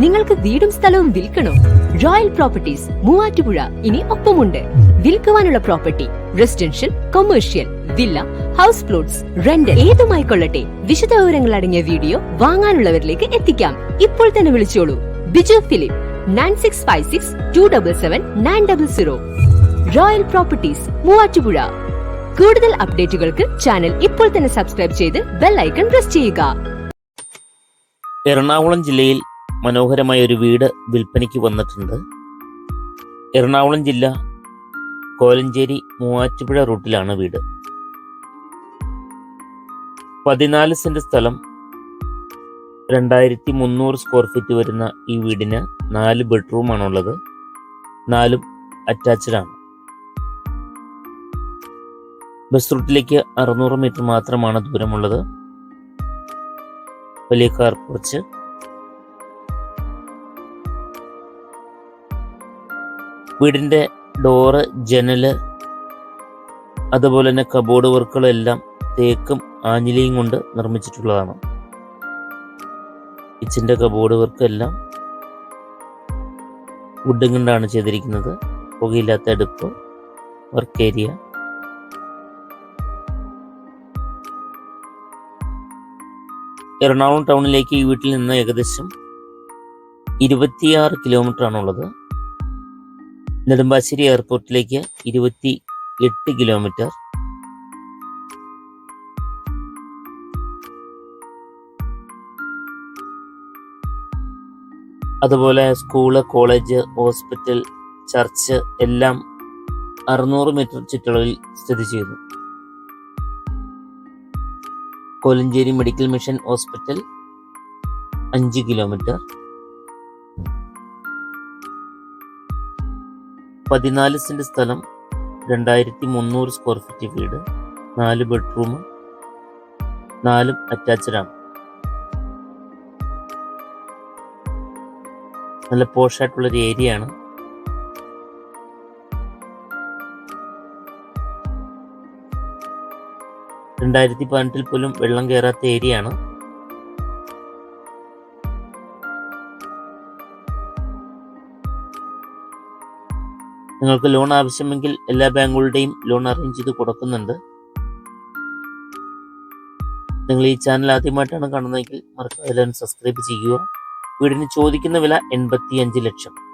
നിങ്ങൾക്ക് വീടും സ്ഥലവും വിൽക്കണോ? റോയൽ പ്രോപ്പർട്ടീസ് മൂവാറ്റുപുഴ ഇനി ഒപ്പമുണ്ട്. വിൽക്കുവാനുള്ള property residential commercial villa house plots rent ഏതുമായിക്കൊള്ളട്ടെ വിശദ വിവരങ്ങൾ അടങ്ങിയ വീഡിയോ വാങ്ങാനുള്ളവരിലേക്ക് എത്തിക്കാം. ഇപ്പോൾ തന്നെ വിളിച്ചോളൂ. Biju Philip nine six five six two double seven nine double zero royal properties Muvattupuzha. കൂടുതൽ അപ്ഡേറ്റുകൾക്ക് ചാനൽ ഇപ്പോൾ തന്നെ സബ്സ്ക്രൈബ് ചെയ്ത് ബെൽ ഐക്കൺ പ്രസ് ചെയ്യുക. എറണാകുളം ജില്ലയിൽ മനോഹരമായ ഒരു വീട് വിൽപ്പനയ്ക്ക് വന്നിട്ടുണ്ട്. എറണാകുളം ജില്ല കോലഞ്ചേരി മൂവാറ്റുപുഴ റൂട്ടിലാണ് വീട്. പതിനാല് സെന്റ് സ്ഥലം രണ്ടായിരത്തി മുന്നൂറ് സ്ക്വയർ ഫീറ്റ് വരുന്ന ഈ വീടിന് നാല് ബെഡ്റൂമാണുള്ളത് നാലും അറ്റാച്ച്ഡ് ആണ്. ബസ് റൂട്ടിലേക്ക് അറുന്നൂറ് മീറ്റർ മാത്രമാണ് ദൂരമുള്ളത്. വലിയ കാർ കുറച്ച്. വീടിന്റെ ഡോറ് ജനൽ അതുപോലെ തന്നെ കബോർഡ് വർക്കുകളെല്ലാം തേക്കും ആഞ്ഞിലിയും കൊണ്ട് നിർമ്മിച്ചിട്ടുള്ളതാണ്. കിച്ചിന്റെ കബോർഡ് വർക്കെല്ലാം വുഡും കൊണ്ടാണ് ചെയ്തിരിക്കുന്നത്. പുകയില്ലാത്ത അടുപ്പ് വർക്ക് ഏരിയ എറണാകുളം ടൗണിലേക്ക് ഈ വീട്ടിൽ നിന്ന് ഏകദേശം ഇരുപത്തിയാറ് കിലോമീറ്റർ ആണുള്ളത്. നെടുമ്പാശ്ശേരി എയർപോർട്ടിലേക്ക് ഇരുപത്തി എട്ട് കിലോമീറ്റർ. അതുപോലെ സ്കൂൾ കോളേജ് ഹോസ്പിറ്റൽ ചർച്ച് എല്ലാം അറുന്നൂറ് മീറ്റർ ചുറ്റളവിൽ സ്ഥിതി ചെയ്യുന്നു. കോലഞ്ചേരി മെഡിക്കൽ മിഷൻ ഹോസ്പിറ്റൽ അഞ്ച് കിലോമീറ്റർ. പതിനാല് സെന്റ് സ്ഥലം രണ്ടായിരത്തി മുന്നൂറ് സ്ക്വയർ ഫീറ്റ് വീട് നാല് ബെഡ്റൂം നാലും അറ്റാച്ച്ഡ് ആണ് നല്ല പോഷായിട്ടുള്ളൊരു ഏരിയ ആണ്. രണ്ടായിരത്തി പതിനെട്ടിൽ പോലും വെള്ളം കയറാത്ത ഏരിയ ആണ്. നിങ്ങൾക്ക് ലോൺ ആവശ്യമെങ്കിൽ എല്ലാ ബാങ്കുകളുടെയും ലോൺ അറേഞ്ച് ചെയ്ത് കൊടുക്കുന്നുണ്ട്. നിങ്ങൾ ഈ ചാനൽ ആദ്യമായിട്ടാണ് കാണുന്നതെങ്കിൽ മറക്കാതെ സബ്സ്ക്രൈബ് ചെയ്യുക. വീടിന് ചോദിക്കുന്ന വില എൺപത്തി അഞ്ച് ലക്ഷം.